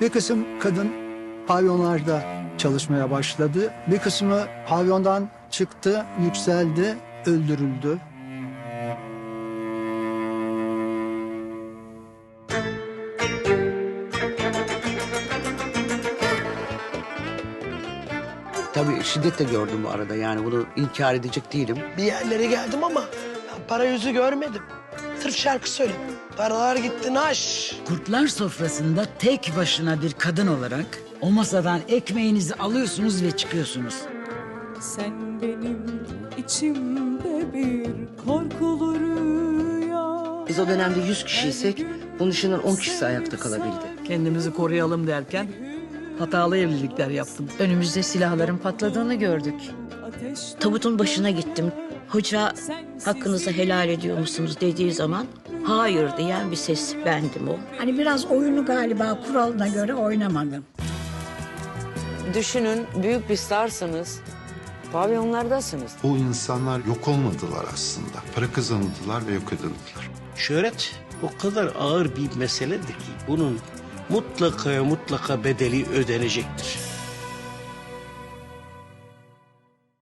Bir kısım kadın pavyonlarda çalışmaya başladı. Bir kısmı pavyondan çıktı, yükseldi, öldürüldü. Tabii şiddet de gördüm bu arada yani bunu inkar edecek değilim. Bir yerlere geldim ama para yüzü görmedim. Sırf şarkı söyledim. Paralar gitti naş. Kurtlar sofrasında tek başına bir kadın olarak o masadan ekmeğinizi alıyorsunuz ve çıkıyorsunuz. Sen benim içimde bir korkulu rüya Biz o dönemde 100 kişiysek bunun dışından 10 kişisi ayakta kalabildi. Kendimizi koruyalım derken hatalı evlilikler yaptım. Önümüzde silahların patladığını gördük. Tabutun başına gittim. Hoca hakkınızı helal ediyor musunuz dediği zaman hayır diyen bir ses bendim o. Hani biraz oyunu galiba kuralına göre oynamadım. Düşünün büyük bir starsınız. Pavyonlardasınız. O insanlar yok olmadılar aslında. Para kazanıldılar ve yok edildiler. Şöhret o kadar ağır bir meseledir ki bunun mutlaka mutlaka bedeli ödenecektir.